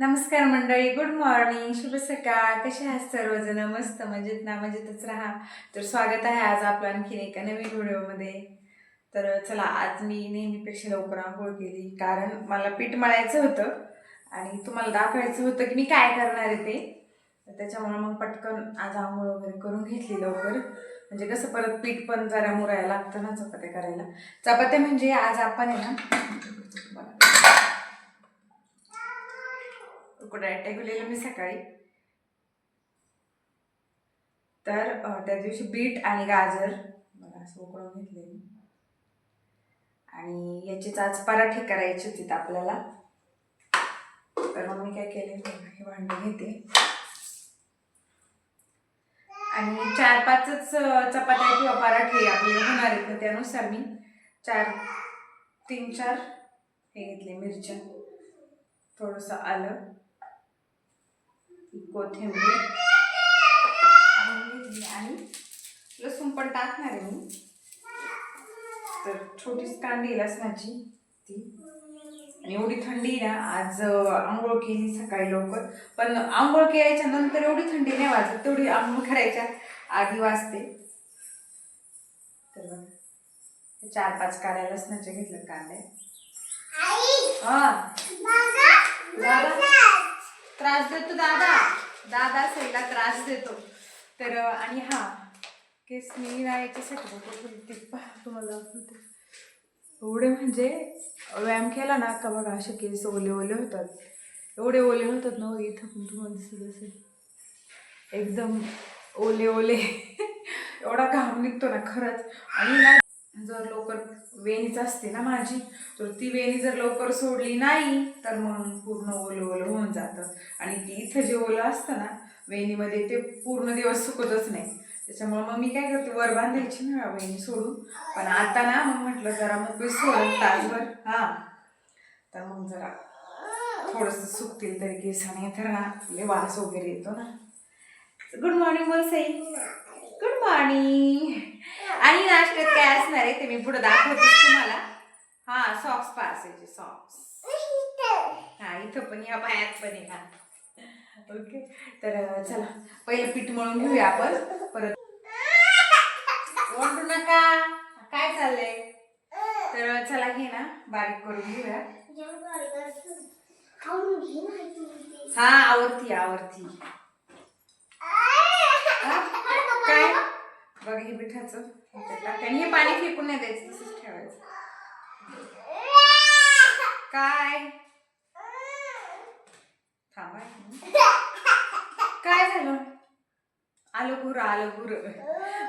नमस्कार मंडळी good morning शुभ सकाळ. कसे आहात सर्वजण? मस्त मजेत ना? मजेतच राहा. तर स्वागत आहे आज आपलं आणखीन एका नवीन व्हिडिओमध्ये. तर चला आज मी नेहमीपेक्षा लवकर आंघोळ केली. कारण मला पीठ मळायचं होतं आणि तुम्हाला दाखवायचं होतं की मी काय करणार आहे ते. त्याच्यामुळे मग पटकन आज आंघोळ वगैरे करून घेतली लवकर. म्हणजे कसं परत पीठ पण जरा मुरायला लागतं ना चपात्या करायला. चपात्या म्हणजे आज आपण आहे ना बघा उकडायला मी सकाळी. तर त्या दिवशी बीट आणि गाजर बघा असं उकळून घेतले आणि याचीच आज पराठे करायचे होते आपल्याला. तर मग मी काय केले हे भांडे घेते. आणि चार पाचच चपात्या किंवा पराठे आपले होणार आहेत तर त्यानुसार मी चार तीन चार हे घेतले मिरच्या. थोडंसं आलं. कोथिंबीर घेतली आणि लसूण पण टाकणार आहे मी. तर छोटीच आहे लसणाची ती. आणि एवढी थंडी ना आज आंघोळ केली सकाळी लवकर. पण आंघोळ केल्याच्यानंतर एवढी थंडी नाही वाजत तेवढी आंघोळ करायच्या आधी वाजते. तर चार पाच काड्या लसणाच्या घेतल्या कांद्या हा. त्रास देतो दादा. दादा सईला त्रास देतो. तर आणि हा केस मी ना याच्यासाठी नको पहा तुम्हाला एवढे म्हणजे व्यायाम केला ना का बघा असे केस ओले ओले होतात. एवढे ओले होतात ना हो, इथं पण तुम्हाला दिसत असेल. एकदम ओले ओले. एवढा घाम निघतो ना खरंच. आणि ना जर लवकर वेणीच असते ना माझी तर ती वेणी जर लवकर सोडली नाही तर मग पूर्ण ओलं ओलं होऊन जातं. आणि ती इथं जे ओलं असतं ना वेणीमध्ये ते पूर्ण दिवस सुकतच नाही. त्याच्यामुळे मग मी काय करते वर बांधायची ना वेणी सोडून. पण आता ना मग म्हटलं जरा मग सोडून तासभर. हां. तर मग जरा थोडंसं सुकतील तरी केसाने तर ना वास वगैरे येतो ना. गुड मॉर्निंग बोल सई. गुड मॉर्निंग आणि नाश्त्यात काय असणार आहे ते मी पुढे दाखवतेच तुम्हाला. हा सॉक्स पासायचे सॉक्स हा इथं पण या पायात पण आहे हा ओके तर चला पहिलं पीठ मळून घेऊया आपण. परत ओरडू नका. काय चाललंय? तर चला घे ना बारीक करून घेऊया. हा आवडती आवडती हा? काय बघ हे पिठाचं आणि हे पाणी फेकून नाही द्यायचं तसंच ठेवायचं. काय? थांबा काय झालं? आलं गुर आलं गुर.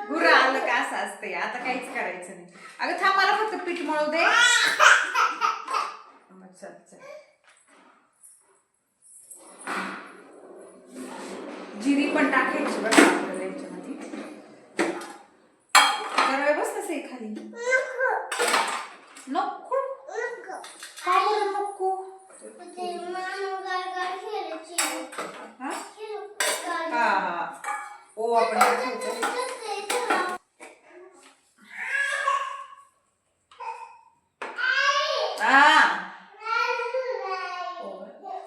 गुर आलं का असं असतंय. आता काहीच करायचं नाही. अगं थांब मला फक्त पीठ मळू दे. चल चल. जिरी पण टाकायची बघा आपल्याला याच्यामध्ये तसं खाली नको. का बरं नको? हा? हा हा. ओ आपण टाकायचं हा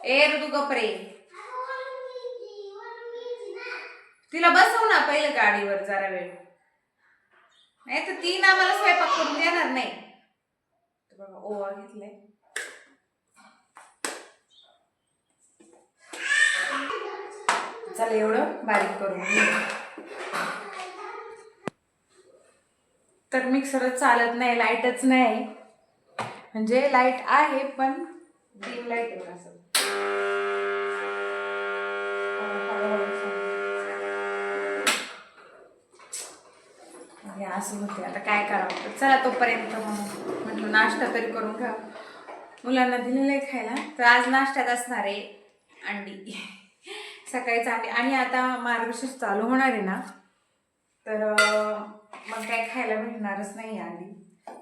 ए ऋतू कपरे तिला बसव ना पहिलं गाडीवर जरा वेळ नाही तर ती ना मला स्वयंपाक करून देणार नाही तर बघा ओवा घेतलाय चला एवढं बारीक करून तर मिक्सरच चालत नाही लाईटच नाही. म्हणजे लाइट आहे पण डीम लाइट आहे असं. असं होते आता काय करावं? तर चला तोपर्यंत मग म्हटलं नाश्ता तरी करून ठेवा मुलांना दिलेलं आहे खायला. तर आज नाश्त्यात असणार आहे अंडी. सकाळीच अंडी आणि आता मार्गशीर्ष चालू होणार आहे ना तर मग काय खायला भेटणारच नाही अंडी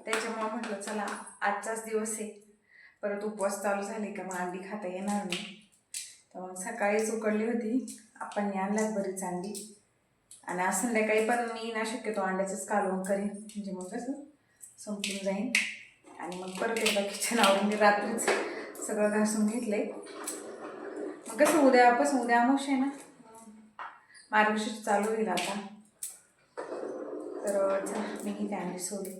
त्याच्यामुळे म्हटलं चला आजचाच दिवस आहे. परत उपवास चालू झाले का मग अंडी खाता येणार नाही. तर मग सकाळीच उकडली होती. आपण आणल्यात बरीच अंडी. आणि आज संध्याकाळी पण मी ना शक्यतो अंड्याचंच कालवण करीन. म्हणजे मग कसं संपून जाईन. आणि मग परत एकदा किचन आवरून मी रात्रीच सगळं घासून घेतलं आहे कसं उद्यापासून उद्या अमावस्या आहे ना? मार्गशीर्ष चालू होईल आता. तर मी घेते अंडी सोडली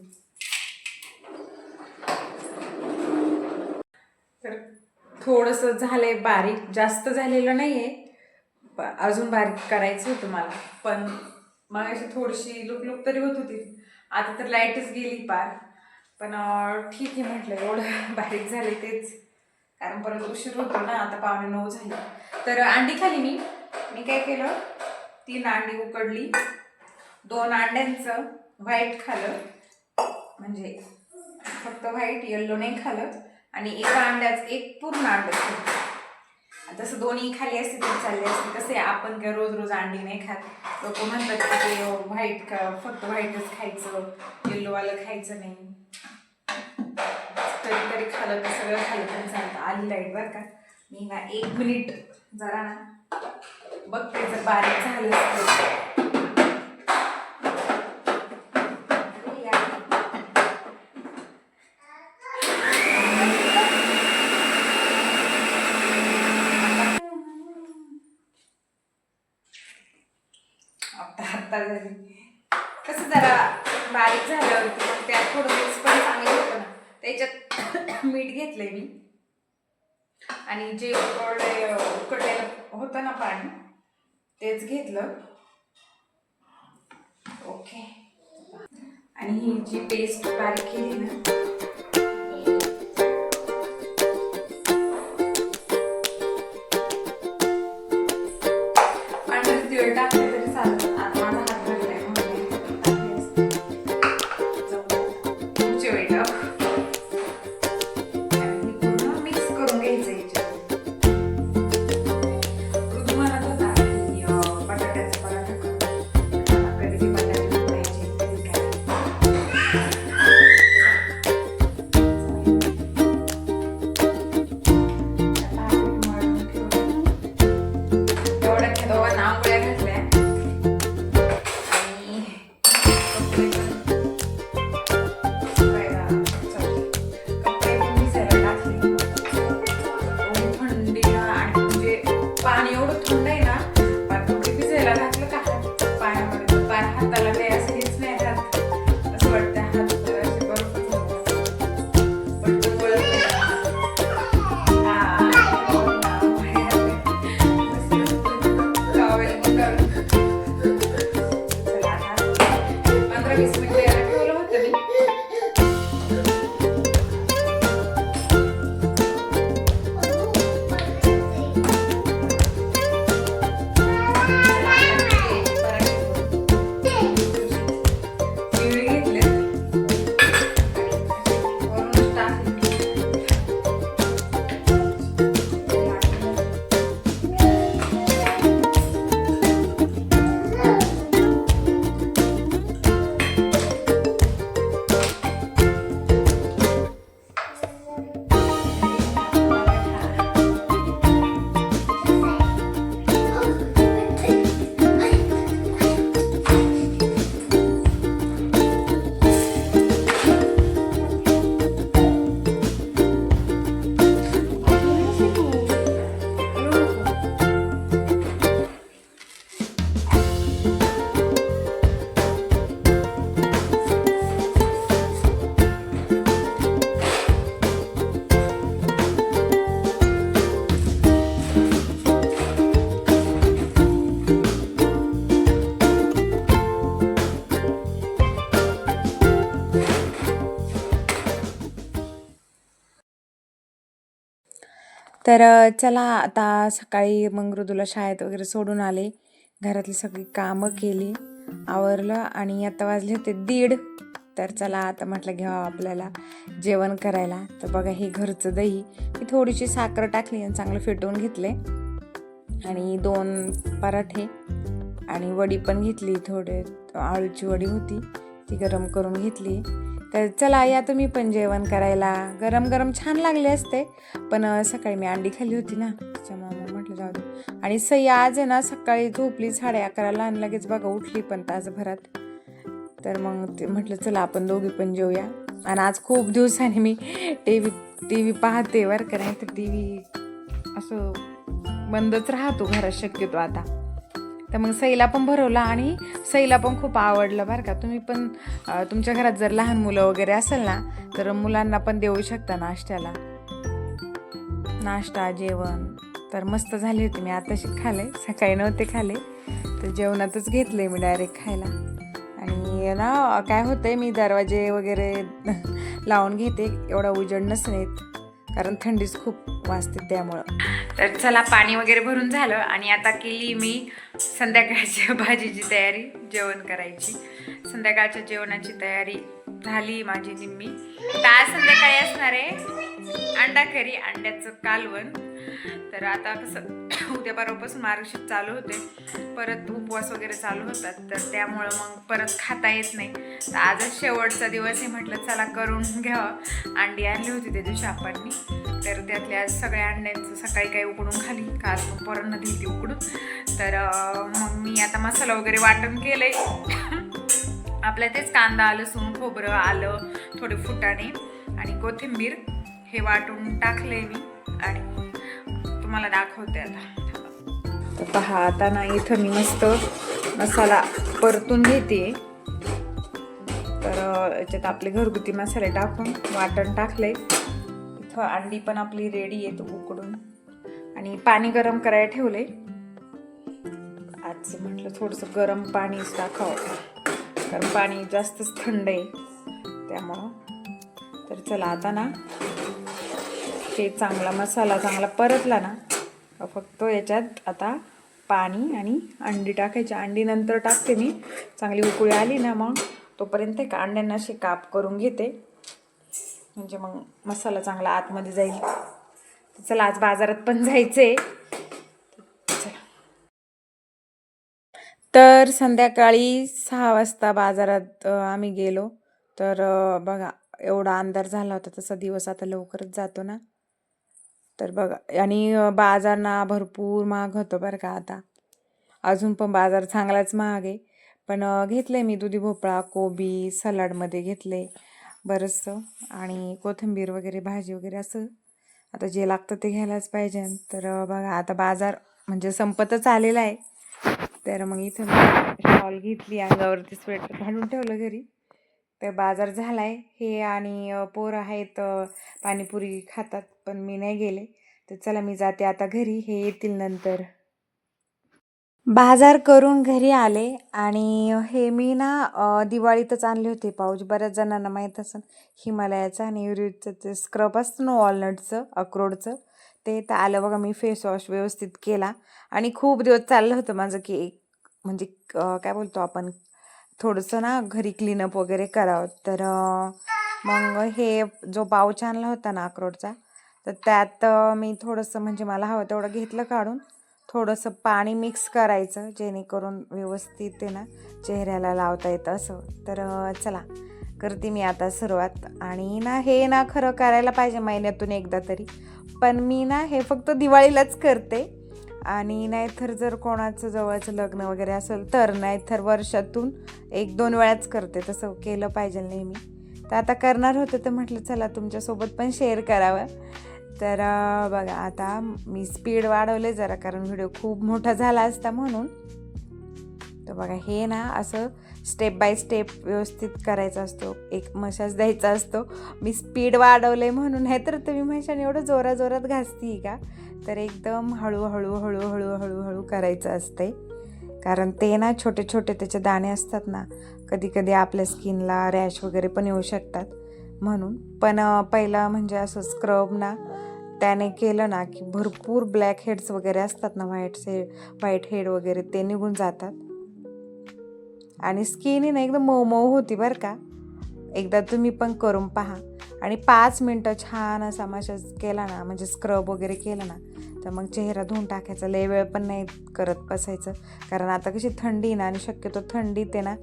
तर थोडंसं झालं आहे बारीक जास्त झालेलं नाही आहे अजून बारीक करायचं होतं मला. पण मग अशी थोडीशी लुक लुक तरी होत होती. आता तर लाईटच गेली पार. पण ठीक आहे म्हटलं एवढं बारीक झाले तेच. कारण परत उशीर होतो ना आता पावणे नऊ झाले. तर अंडी खाली मी. मी काय केलं? तीन अंडी उकडली. दोन अंड्यांचं व्हाईट खालं. म्हणजे फक्त व्हाईट येल्लो नाही खालं. आणि एका अंड्याचं एक पूर्ण अंड खाल्लं तसं दोन्ही खाली असते तर चालले असते कसे आपण काय रोज रोज अंडी नाही खात. लोक म्हणतात की ते व्हाईट का फक्त व्हाईटच खायचं येल्लोवालं खायचं नाही. तरी तर सगळं खाली पण चालतं. आली लाइट बरं का? मी ना एक मिनिट जरा ना बघते जर बारीक झालं असतं. आता आता झाली. कसं जरा बारीक झालं मग त्यात थोडं मिक्स पण चांगलं होतं ना. त्याच्यात मीठ घेतलंय मी. आणि जे उकडले उकडलेलं होतं ना पाणी तेच घेतलं. ओके आणि ही जी पेस्ट बारीक केली ना तर चला आता सकाळी मग मृदूला शाळेत वगैरे सोडून आले. घरातली सगळी कामं केली. आवरलं आणि आता वाजले होते दीड. तर चला आता म्हटलं घ्यावं आपल्याला जेवण करायला. तर बघा हे घरचं दही. मी थोडीशी साखर टाकली आणि चांगलं फेटवून घेतले. आणि दोन पराठे आणि वडी पण घेतली थोडे. आळूची वडी होती ती गरम करून घेतली. तर चला या तुम्ही पण जेवण करायला. गरम गरम छान लागले असते पण सकाळी मी अंडी खाल्ली होती ना त्याच्यामुळे म्हटलं जाऊ दे. आणि सई आज आहे ना सकाळी झोपली साडे अकराला आणि लगेच बघा उठली पण तासभरात. तर मग ते म्हटलं चला आपण दोघी पण जेऊया. आणि आज खूप दिवसाने मी टी व्ही टी व्ही पाहते बरं का नाही तर टी व्ही असं बंदच राहतो घरात शक्यतो आता. तर मग सईला पण भरवला आणि सईला पण खूप आवडलं बरं का. तुम्ही पण तुमच्या घरात जर लहान मुलं वगैरे असेल ना तर मुलांना पण देऊ शकता नाश्त्याला. नाश्ता जेवण. तर मस्त झाले होते मी आताशी खाले. सकाळी नव्हते खाले. तर जेवणातच घेतले मी डायरेक्ट खायला. आणि ना काय होतंय मी दरवाजे वगैरे लावून घेते. एवढा उजेड नसणे कारण थंडीच खूप वाजते त्यामुळं. तर चला पाणी वगैरे भरून झालं आणि आता केली मी संध्याकाळच्या भाजीची तयारी जेवण करायची. संध्याकाळच्या जेवणाची तयारी झाली माझी निम्मी. तर आज संध्याकाळी असणार आहे अंडा करी अंड्याचं कालवण. तर आता कसं उद्या परवापासून चालू होते. परत उपवास वगैरे चालू होतात. तर त्यामुळं मग परत खाता येत नाही. तर आजच शेवटचा दिवस आहे म्हटलं चला करून घ्यावं. अंडी आणली होती त्या दिवशी आपण तर त्यातल्या सगळ्या अंड्यांचं सकाळी काही उकडून खाली. काल मग पोरांना दिली ती उकडून. तर मग मी आता मसाला वगैरे वाटण केलं आहे आपल्या तेच कांदा लसूण खोबरं आलं थोडे फुटाणे आणि कोथिंबीर हे वाटून टाकले मी. आणि तुम्हाला दाखवते आता. तर पहा आता ना इथं मी मस्त मसाला परतून घेते. तर याच्यात आपले घरगुती मसाले टाकून वाटण टाकले इथं अंडी पण आपली रेडी आहे उकडून. आणि पाणी गरम करायला ठेवले आजचं म्हटलं थोडंसं गरम पाणीच टाकावं. कारण पाणी जास्तच थंड आहे. त्यामुळं. तर चला आता ना ते चांगला मसाला चांगला परतला ना फक्त याच्यात आता पाणी आणि अंडी टाकायची. अंडी नंतर टाकते मी. चांगली उकळी आली ना मग तोपर्यंत का अंड्यांना अशी काप करून घेते. म्हणजे मग मसाला चांगला आतमध्ये जाईल. चला आज बाजारात पण जायचं आहे तर संध्याकाळी सहा वाजता बाजारात आम्ही गेलो. तर बघा एवढा अंधार झाला होता तसा दिवस आता लवकरच जातो ना. तर बघा आणि बाजार ना भरपूर महाग होतो बरं का आता. अजून पण बाजार चांगलाच महाग आहे. पण घेतले मी दुधी भोपळा कोबी सलाडमध्ये घेतले बरंचसं. आणि कोथिंबीर वगैरे भाजी वगैरे असं. आता जे लागतं ते घ्यायलाच पाहिजे. तर बघा आता बाजार म्हणजे संपतच आलेला आहे. तर मग इथं शॉल घेतली अंगावरती स्वेटर घालून ठेवलं घरी. तर बाजार झाला आहे हे आणि पोरं आहेत पाणीपुरी खातात पण मी नाही गेले. तर चला मी जाते आता घरी. हे येतील नंतर. बाजार करून घरी आले आणि हे मी ना दिवाळीतच आणले होते पाऊच बऱ्याच जणांना माहीत असेल हिमालयाचं आणि युरिजचं ते स्क्रब असतं ना वॉलनटचं अक्रोडचं. ते तर आलं बघा मी फेस वॉश व्यवस्थित केला. आणि खूप दिवस चाललं होतं माझं की एक म्हणजे काय बोलतो आपण थोडंसं ना घरी क्लीनअप वगैरे करावं. तर मग हे जो पाऊच आणला होता ना अक्रोडचा तर त्यात मी थोडंसं म्हणजे मला हवं तेवढं घेतलं काढून. थोडंसं पाणी मिक्स करायचं जेणेकरून व्यवस्थित आहे ना चेहऱ्याला लावता येतं असं. तर चला. करते मी आता सुरुवात. आणि ना हे ना खरं करायला पाहिजे महिन्यातून एकदा तरी. पण मी ना हे फक्त दिवाळीलाच करते. आणि नाहीतर जर कोणाचं जवळचं लग्न वगैरे असेल तर नाहीतर वर्षातून एक दोन वेळाच करते. तसं केलं पाहिजे नेहमी. तर आता करणार होते तर म्हटलं चला तुमच्यासोबत पण शेअर करावं. तर बघा आता मी स्पीड वाढवले जरा कारण व्हिडिओ खूप मोठा झाला असता म्हणून. तर बघा हे ना असं स्टेप बाय स्टेप व्यवस्थित करायचा असतो. एक मशाज द्यायचा असतो. मी स्पीड वाढवले म्हणून नाही तर तुम्ही म्हशाने एवढं जोराजोरात घासती का? तर एकदम हळूहळू हळूहळू हळूहळू करायचं असते कारण ते ना छोटे छोटे त्याचे दाणे असतात ना कधी कधी आपल्या स्किनला रॅश वगैरे पण येऊ शकतात. म्हणून पण पहिला पहिलं म्हणजे असं स्क्रब ना त्याने केलं ना की भरपूर ब्लॅक हेड्स वगैरे असतात ना व्हाईट से व्हाईट हेड वगैरे ते निघून जातात. आणि स्किन ना एकदम मऊ मऊ होती बरं का. एकदा तुम्ही पण करून पहा. आणि पाच मिनटं छान असा मसाज केला ना म्हणजे स्क्रब वगैरे केला ना तर मग चेहरा धुवून टाकायचा. लय वेळ पण नाही करत बसायचं. कारण आता कशी थंडी ना आणि शक्यतो थंडी ते ना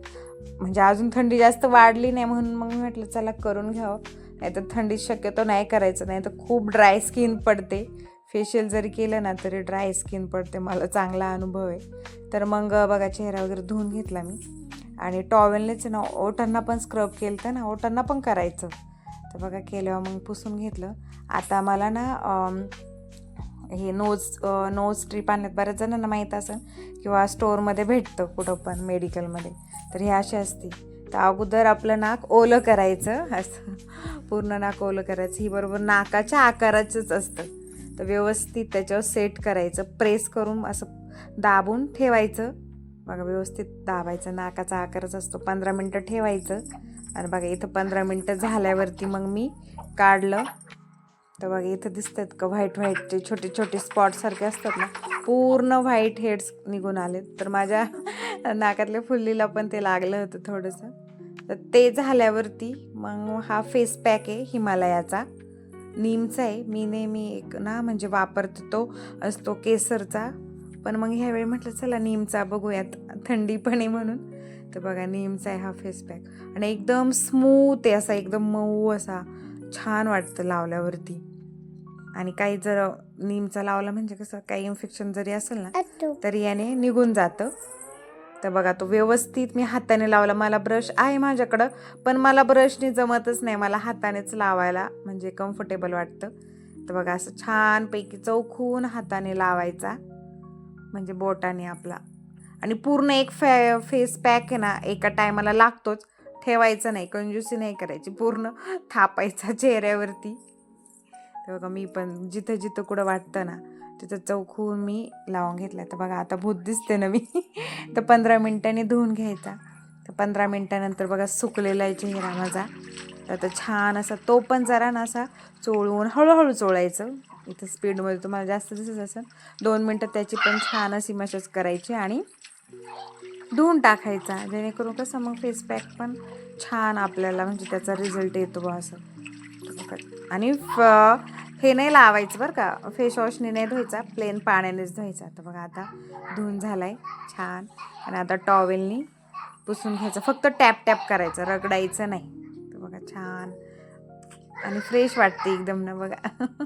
म्हणजे अजून थंडी जास्त वाढली नाही म्हणून मग म्हटलं चला करून घ्यावं. नाही तर थंडीत शक्यतो नाही करायचं. नाही तर खूप ड्राय स्किन पडते. फेशियल जरी केलं ना तरी ड्राय स्किन पडते. मला चांगला अनुभव आहे. तर मग बघा चेहरा वगैरे धुवून घेतला मी. आणि टॉवेलनेच ना ओटांना पण स्क्रब केलं तर ना ओटांना पण करायचं. तर बघा केल्यावर मग पुसून घेतलं. आता मला ना हे नोज नोज स्ट्रीप आणल्यात. बऱ्याच जणांना माहीत असेल किंवा स्टोअरमध्ये भेटतं कुठं पण मेडिकलमध्ये तर हे असे असते तर अगोदर आपलं नाक ओलं करायचं. असं. पूर्ण नाक ओलं करायचं. ही बरोबर नाकाच्या आकाराचंच असतं. तर व्यवस्थित त्याच्यावर सेट करायचं. प्रेस करून असं दाबून ठेवायचं. बघा व्यवस्थित दाबायचं. नाकाचा आकारच असतो. पंधरा मिनटं ठेवायचं. आणि बघा इथं पंधरा मिनटं झाल्यावरती मग मी काढलं. तर बघा इथं दिसतात का व्हाईट व्हाईटचे छोटे छोटे स्पॉटसारखे असतात ना? पूर्ण व्हाईट हेड्स निघून आले तर माझ्या नाकातल्या फुल्लीला पण ते लागलं होतं थोडंसं. तर ते झाल्यावरती मग हा फेस पॅक आहे हिमालयाचा. नीमचा आहे. मी नेहमी एक ना म्हणजे वापरतो तो असतो केसरचा. पण मग ह्यावेळी म्हटलं चला नीमचा बघूयात. थंडी पण आहे म्हणून. तर बघा नीमचा आहे हा फेस पॅक आणि एकदम स्मूथ आहे असा एकदम मऊ असा. छान वाटतं लावल्यावरती. आणि काही जर नीमचा लावला म्हणजे कसं काही इन्फेक्शन जरी असेल ना तरी याने निघून जातं. तर बघा तो व्यवस्थित मी हाताने लावला. मला ब्रश आहे माझ्याकडं पण मला ब्रशने जमतच नाही. मला हातानेच लावायला म्हणजे कम्फर्टेबल वाटतं. तर बघा असं छानपैकी चौखून हाताने लावायचा म्हणजे बोटाने आपला. आणि पूर्ण एक फॅ फेस पॅक आहे ना एका टायमाला लागतोच. ठेवायचं नाही कंजूसी नाही करायची. पूर्ण थापायचा चेहऱ्यावरती. तर बघा मी पण जिथं जिथं कुठं वाटतं ना तिथं चौखून मी लावून घेतला तर बघा आता भूत दिसते ना मी. तर पंधरा मिनटांनी धुवून घ्यायचा. तर पंधरा मिनटानंतर बघा सुकलेला आहे चेहरा माझा. तर आता छान असा तो पण जरा ना असा चोळून हळूहळू चोळायचं. इथं स्पीडमध्ये तुम्हाला जास्त दिसत असेल. दोन मिनटं त्याची पण छान अशी मशाज करायची आणि धुवून टाकायचा. जेणेकरून कसं मग फेस पॅक पण छान आपल्याला म्हणजे त्याचा रिझल्ट येतो बा असं. आणि फ- हे नाही लावायचं बरं का. फेस वॉशने नाही धुवायचा प्लेन पाण्यानेच धुवायचा. तर बघा आता धुवून झालाय. छान. आणि आता टॉवेलनी पुसून घ्यायचं. फक्त टॅप टॅप करायचं. रगडायचं नाही. तर बघा छान. आणि फ्रेश वाटते एकदम ना बघा.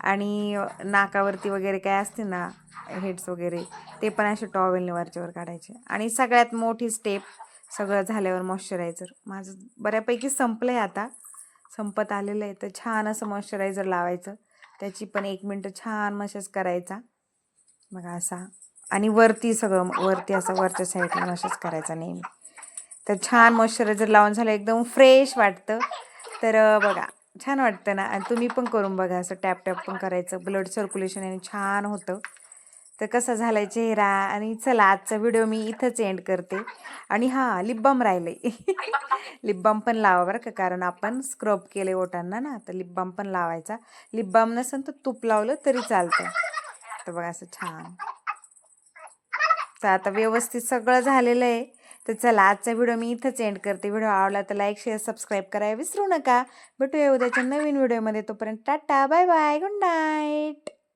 आणि नाकावरती वगैरे काय असते ना हेड्स वगैरे ते पण असे टॉवेलने वरच्यावर काढायचे. आणि सगळ्यात मोठी स्टेप सगळं झाल्यावर मॉइश्चरायझर माझं बऱ्यापैकी संपलं आहे आता. संपत आलेलं आहे. तर छान असं मॉइश्चरायझर लावायचं. त्याची पण एक मिनटं छान मसाज करायचा. बघा असा. आणि वरती सगळं वरती असं वरच्या साईडला मसाज करायचा नेहमी. तर छान मॉइश्चरायझर लावून झालं एकदम फ्रेश वाटतं. तर बघा छान वाटतं ना. आणि तुम्ही पण करून बघा असं टॅप टॅप पण करायचं. ब्लड सर्क्युलेशन आणि छान होतं. तर कसा झालाय चेहरा? आणि चला आजचा व्हिडिओ मी इथंच एंड करते. आणि हां लिपबाम राहिले लिपबाम पण लावा बरं का कारण आपण स्क्रब केले ओटांना ना तर लिपबाम पण लावायचा. लिपबाम नसेल तर तूप लावलं तरी चालतं. तर बघा असं छान. तर आता व्यवस्थित सगळं झालेलं आहे. तर चला आजचा व्हिडिओ मी इथंच एंड करते. व्हिडिओ आवडला तर लाईक शेअर सबस्क्राईब करायला विसरू नका. भेटूया उद्याच्या नवीन व्हिडिओमध्ये तोपर्यंत tata bye bye good night